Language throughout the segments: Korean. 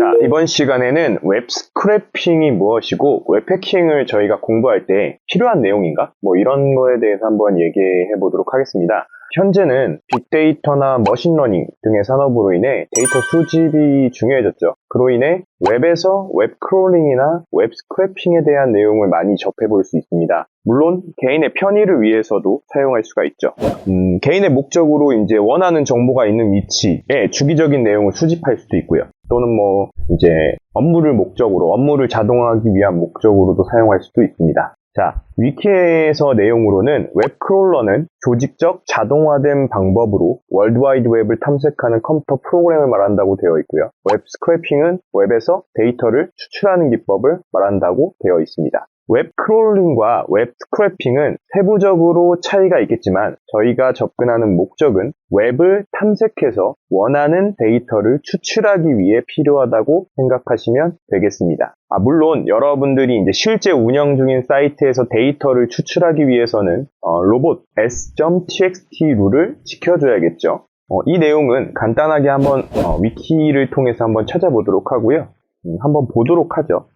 자, 이번 시간에는 웹 스크래핑이 무엇이고 웹 해킹을 저희가 공부할 때 필요한 내용인가? 뭐 이런 거에 대해서 한번 얘기해 보도록 하겠습니다. 현재는 빅데이터나 머신러닝 등의 산업으로 인해 데이터 수집이 중요해졌죠. 그로 인해 웹에서 웹 크롤링이나 웹 스크래핑에 대한 내용을 많이 접해볼 수 있습니다. 물론 개인의 편의를 위해서도 사용할 수가 있죠. 음, 개인의 목적으로 이제 원하는 정보가 있는 위치에 주기적인 내용을 수집할 수도 있고요. 또는 뭐 이제 업무를 목적으로 업무를 자동화하기 위한 목적으로도 사용할 수도 있습니다. 자, 위키에서 내용으로는 웹 크롤러는 조직적 자동화된 방법으로 월드와이드 웹을 탐색하는 컴퓨터 프로그램을 말한다고 되어 있고요. 웹 스크래핑은 웹에서 데이터를 추출하는 기법을 말한다고 되어 있습니다. 웹 크롤링과 웹 스크래핑은 세부적으로 차이가 있겠지만 저희가 접근하는 목적은 웹을 탐색해서 원하는 데이터를 추출하기 위해 필요하다고 생각하시면 되겠습니다. 아, 물론 여러분들이 이제 실제 운영 중인 사이트에서 데이터를 추출하기 위해서는 어, 로봇 s.txt 룰을 지켜줘야겠죠. 어, 이 내용은 간단하게 한번 어, 위키를 통해서 한번 찾아보도록 하고요. 음, 한번 보도록 하죠.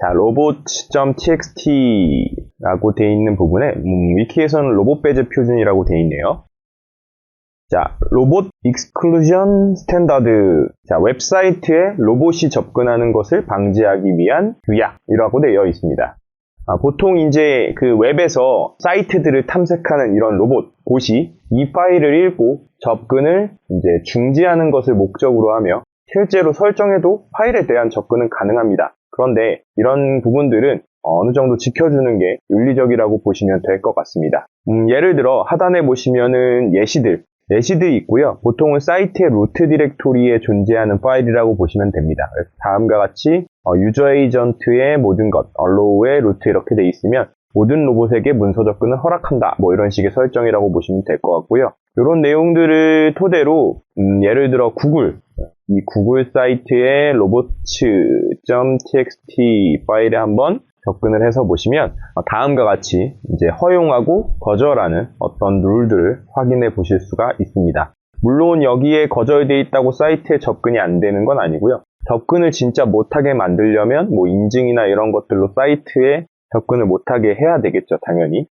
자, robot.txt라고 되어 있는 부분에 음, 위키에서는 로봇 배제 표준이라고 되어 있네요. 자, 로봇 익스클루전 스탠다드. 자, 웹사이트에 로봇이 접근하는 것을 방지하기 위한 규약이라고 되어 있습니다. 아, 보통 이제 그 웹에서 사이트들을 탐색하는 이런 로봇, 봇이 이 파일을 읽고 접근을 이제 중지하는 것을 목적으로 하며 실제로 설정해도 파일에 대한 접근은 가능합니다. 그런데 이런 부분들은 어느 정도 지켜주는 게 윤리적이라고 보시면 될 것 같습니다. 음, 예를 들어 하단에 보시면은 예시들, 예시들이 있고요. 보통은 사이트의 루트 디렉토리에 존재하는 파일이라고 보시면 됩니다. 다음과 같이 어, 유저 에이전트의 모든 것, 언로우의 루트 이렇게 돼 있으면 모든 로봇에게 문서 접근을 허락한다. 뭐 이런 식의 설정이라고 보시면 될 것 같고요. 이런 내용들을 토대로 음, 예를 들어 구글 이 구글 사이트의 로봇츠.txt 파일에 한번 접근을 해서 보시면 다음과 같이 이제 허용하고 거절하는 어떤 룰들을 확인해 보실 수가 있습니다. 물론 여기에 거절되어 있다고 사이트에 접근이 안 되는 건 아니고요. 접근을 진짜 못하게 만들려면 뭐 인증이나 이런 것들로 사이트에 접근을 못하게 해야 되겠죠, 당연히.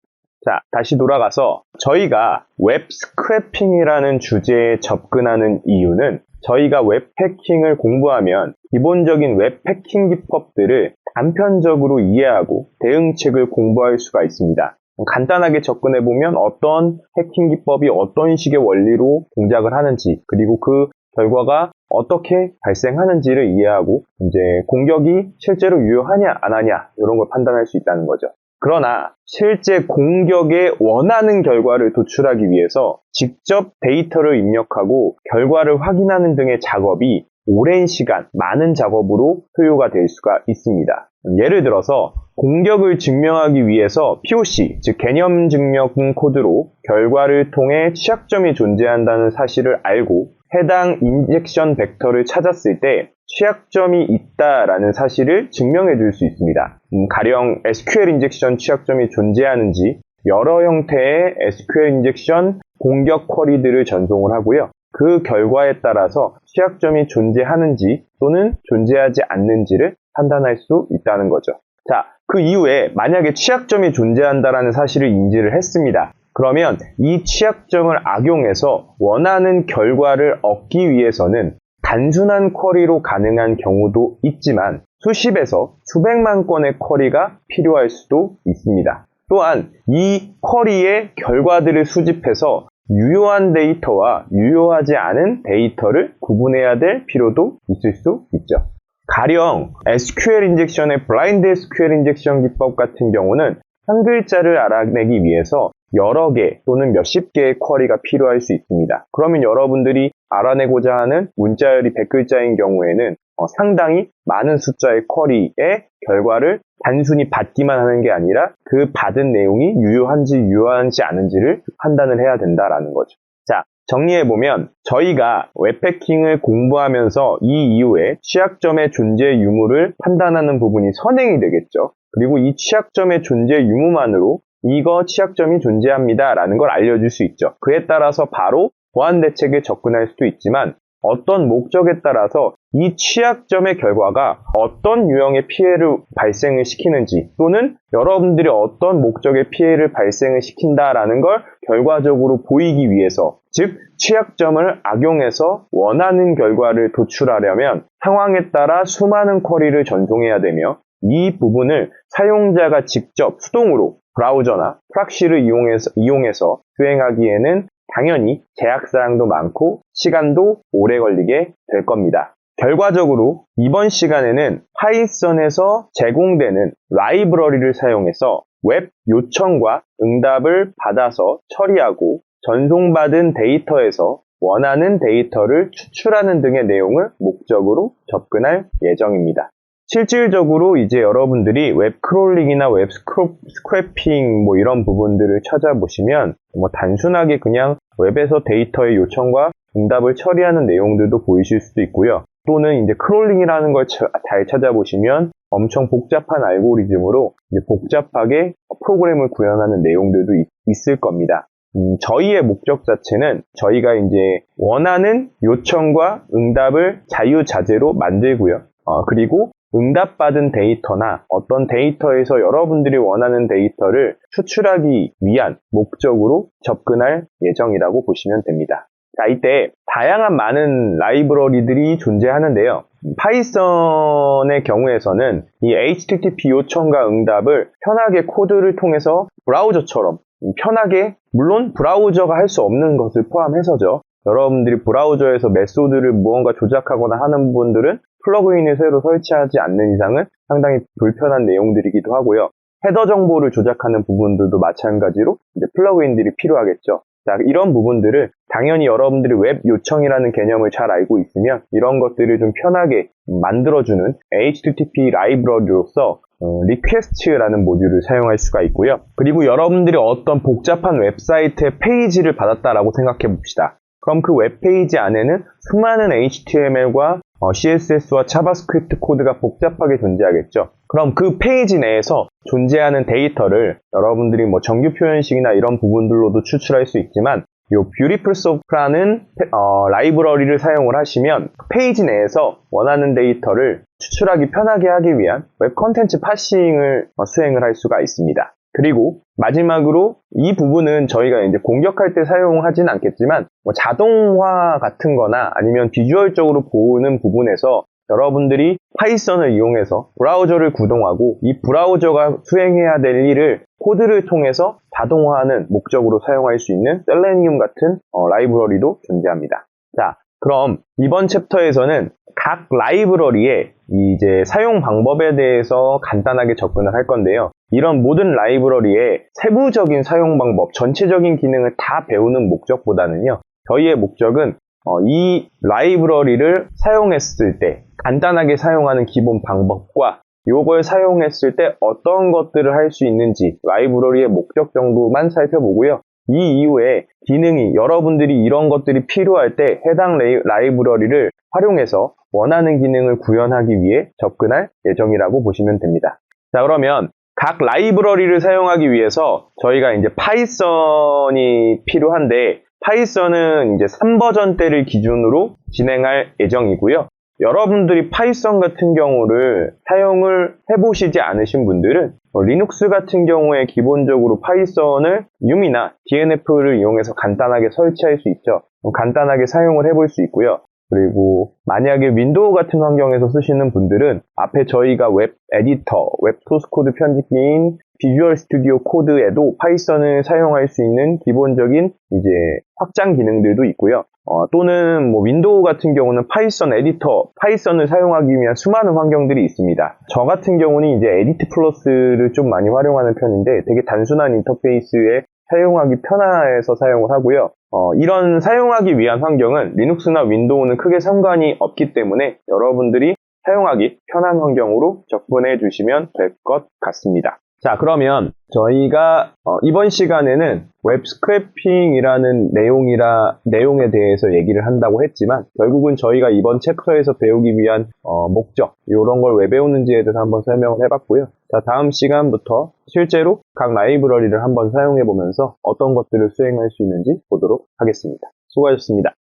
자, 다시 돌아가서 저희가 웹 스크래핑이라는 주제에 접근하는 이유는 저희가 웹 해킹을 공부하면 기본적인 웹 해킹 기법들을 단편적으로 이해하고 대응책을 공부할 수가 있습니다. 간단하게 접근해 보면 어떤 해킹 기법이 어떤 식의 원리로 동작을 하는지 그리고 그 결과가 어떻게 발생하는지를 이해하고 이제 공격이 실제로 유효하냐 안 하냐 이런 걸 판단할 수 있다는 거죠. 그러나 실제 공격에 원하는 결과를 도출하기 위해서 직접 데이터를 입력하고 결과를 확인하는 등의 작업이 오랜 시간, 많은 작업으로 소요가 될 수가 있습니다. 예를 들어서 공격을 증명하기 위해서 POC, 즉 개념 증명 코드로 결과를 통해 취약점이 존재한다는 사실을 알고 해당 인젝션 벡터를 찾았을 때 취약점이 있다라는 사실을 증명해 줄 수 있습니다. 음, 가령 SQL 인젝션 취약점이 존재하는지 여러 형태의 SQL 인젝션 공격 쿼리들을 전송을 하고요. 그 결과에 따라서 취약점이 존재하는지 또는 존재하지 않는지를 판단할 수 있다는 거죠. 자, 그 이후에 만약에 취약점이 존재한다라는 사실을 인지를 했습니다. 그러면 이 취약점을 악용해서 원하는 결과를 얻기 위해서는 단순한 쿼리로 가능한 경우도 있지만 수십에서 수백만 건의 쿼리가 필요할 수도 있습니다. 또한 이 쿼리의 결과들을 수집해서 유효한 데이터와 유효하지 않은 데이터를 구분해야 될 필요도 있을 수 있죠. 가령 SQL 인젝션의 블라인드 SQL 인젝션 기법 같은 경우는 한 글자를 알아내기 위해서 여러 개 또는 몇십 개의 쿼리가 필요할 수 있습니다. 그러면 여러분들이 알아내고자 하는 문자열이 100글자인 경우에는 어, 상당히 많은 숫자의 쿼리의 결과를 단순히 받기만 하는 게 아니라 그 받은 내용이 유효한지 유효한지 않은지를 판단을 해야 된다라는 거죠. 자, 정리해보면 저희가 웹패킹을 공부하면서 이 이후에 취약점의 존재 유무를 판단하는 부분이 선행이 되겠죠. 그리고 이 취약점의 존재 유무만으로 이거 취약점이 존재합니다 라는 걸 알려줄 수 있죠. 그에 따라서 바로 보안 대책에 접근할 수도 있지만 어떤 목적에 따라서 이 취약점의 결과가 어떤 유형의 피해를 발생을 시키는지 또는 여러분들이 어떤 목적의 피해를 발생을 시킨다라는 걸 결과적으로 보이기 위해서 즉 취약점을 악용해서 원하는 결과를 도출하려면 상황에 따라 수많은 쿼리를 전송해야 되며 이 부분을 사용자가 직접 수동으로 브라우저나 프락시를 이용해서, 이용해서 수행하기에는 당연히 제약사항도 많고 시간도 오래 걸리게 될 겁니다. 결과적으로 이번 시간에는 파이썬에서 제공되는 라이브러리를 사용해서 웹 요청과 응답을 받아서 처리하고 전송받은 데이터에서 원하는 데이터를 추출하는 등의 내용을 목적으로 접근할 예정입니다. 실질적으로 이제 여러분들이 웹 크롤링이나 웹 스크래핑 뭐 이런 부분들을 찾아보시면 뭐 단순하게 그냥 웹에서 데이터의 요청과 응답을 처리하는 내용들도 보이실 수도 있고요. 또는 이제 크롤링이라는 걸 잘 찾아보시면 엄청 복잡한 알고리즘으로 복잡하게 프로그램을 구현하는 내용들도 있- 있을 겁니다. 음, 저희의 목적 자체는 저희가 이제 원하는 요청과 응답을 자유자재로 만들고요. 어, 그리고 응답받은 데이터나 어떤 데이터에서 여러분들이 원하는 데이터를 추출하기 위한 목적으로 접근할 예정이라고 보시면 됩니다. 자, 이때 다양한 많은 라이브러리들이 존재하는데요. 파이썬의 경우에서는 이 HTTP 요청과 응답을 편하게 코드를 통해서 브라우저처럼 편하게 물론 브라우저가 할 수 없는 것을 포함해서죠. 여러분들이 브라우저에서 메소드를 무언가 조작하거나 하는 분들은 플러그인을 새로 설치하지 않는 이상은 상당히 불편한 내용들이기도 하고요. 헤더 정보를 조작하는 부분들도 마찬가지로 이제 플러그인들이 필요하겠죠. 자, 이런 부분들을 당연히 여러분들이 웹 요청이라는 개념을 잘 알고 있으면 이런 것들을 좀 편하게 만들어주는 HTTP 라이브러리로서 어, 리퀘스트라는 모듈을 사용할 수가 있고요. 그리고 여러분들이 어떤 복잡한 웹사이트의 페이지를 받았다라고 생각해 봅시다. 그럼 그 웹페이지 안에는 수많은 HTML과 CSS와 자바스크립트 코드가 복잡하게 존재하겠죠. 그럼 그 페이지 내에서 존재하는 데이터를 여러분들이 뭐 정규 표현식이나 이런 부분들로도 추출할 수 있지만 이 뷰티풀 소프라는 어, 라이브러리를 사용을 하시면 페이지 내에서 원하는 데이터를 추출하기 편하게 하기 위한 웹 컨텐츠 파싱을 어, 수행을 할 수가 있습니다. 그리고 마지막으로 이 부분은 저희가 이제 공격할 때 사용하진 않겠지만 뭐 자동화 같은 거나 아니면 비주얼적으로 보는 부분에서 여러분들이 파이썬을 이용해서 브라우저를 구동하고 이 브라우저가 수행해야 될 일을 코드를 통해서 자동화하는 목적으로 사용할 수 있는 셀레니움 같은 어, 라이브러리도 존재합니다. 자, 그럼 이번 챕터에서는 각 라이브러리의 이제 사용 방법에 대해서 간단하게 접근을 할 건데요. 이런 모든 라이브러리의 세부적인 사용 방법, 전체적인 기능을 다 배우는 목적보다는요. 저희의 목적은 어, 이 라이브러리를 사용했을 때 간단하게 사용하는 기본 방법과 이걸 사용했을 때 어떤 것들을 할 수 있는지 라이브러리의 목적 정도만 살펴보고요. 이 이후에 기능이 여러분들이 이런 것들이 필요할 때 해당 라이브러리를 활용해서 원하는 기능을 구현하기 위해 접근할 예정이라고 보시면 됩니다. 자 그러면 각 라이브러리를 사용하기 위해서 저희가 이제 파이썬이 필요한데 파이썬은 이제 3버전대를 기준으로 진행할 예정이고요. 여러분들이 파이썬 같은 경우를 사용을 해보시지 않으신 분들은 어, 리눅스 같은 경우에 기본적으로 파이썬을 유미나 DNF를 이용해서 간단하게 설치할 수 있죠. 어, 간단하게 사용을 해볼 수 있고요. 그리고 만약에 윈도우 같은 환경에서 쓰시는 분들은 앞에 저희가 웹 에디터, 웹 소스 코드 편집기인 비주얼 스튜디오 코드에도 파이썬을 사용할 수 있는 기본적인 이제 확장 기능들도 있고요. 어, 또는 뭐 윈도우 같은 경우는 파이썬 에디터, 파이썬을 사용하기 위한 수많은 환경들이 있습니다. 저 같은 경우는 이제 에디트 플러스를 좀 많이 활용하는 편인데 되게 단순한 인터페이스에 사용하기 편해서 사용을 하고요. 어, 이런 사용하기 위한 환경은 리눅스나 윈도우는 크게 상관이 없기 때문에 여러분들이 사용하기 편한 환경으로 접근해 주시면 될 것 같습니다. 자, 그러면 저희가 어, 이번 시간에는 웹 스크래핑이라는 내용이라 내용에 대해서 얘기를 한다고 했지만 결국은 저희가 이번 챕터에서 배우기 위한 어, 목적 이런 걸 왜 배우는지에 대해서 한번 설명을 해봤고요. 자, 다음 시간부터 실제로 각 라이브러리를 한번 사용해 보면서 어떤 것들을 수행할 수 있는지 보도록 하겠습니다. 수고하셨습니다.